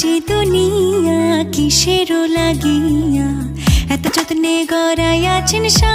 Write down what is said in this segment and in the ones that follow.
যে দুনিয়া কিসের লাগিয়া এত যত্নে গড়াই আছেন সা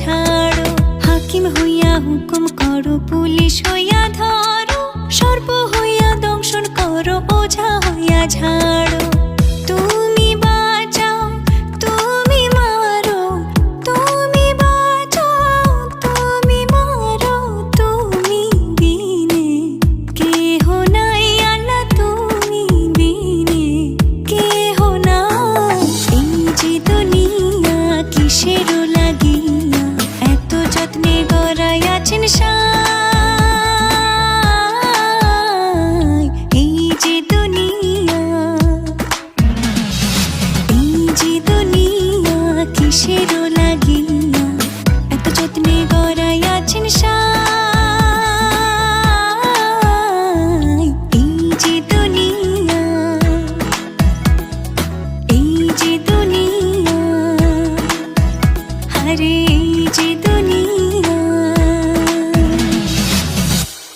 ছাড়ো, হাকিম হইয়া হুকুম করো, পুলিশ হইয়া ধরো, সর্প হইয়া দংশন করো, ওঝা হইয়া ঝাড়ো। তুমি কেহ নাই আল্লাহ, তুমি দিনে কেহ না যে দুনিয়া কিসেরও লাগে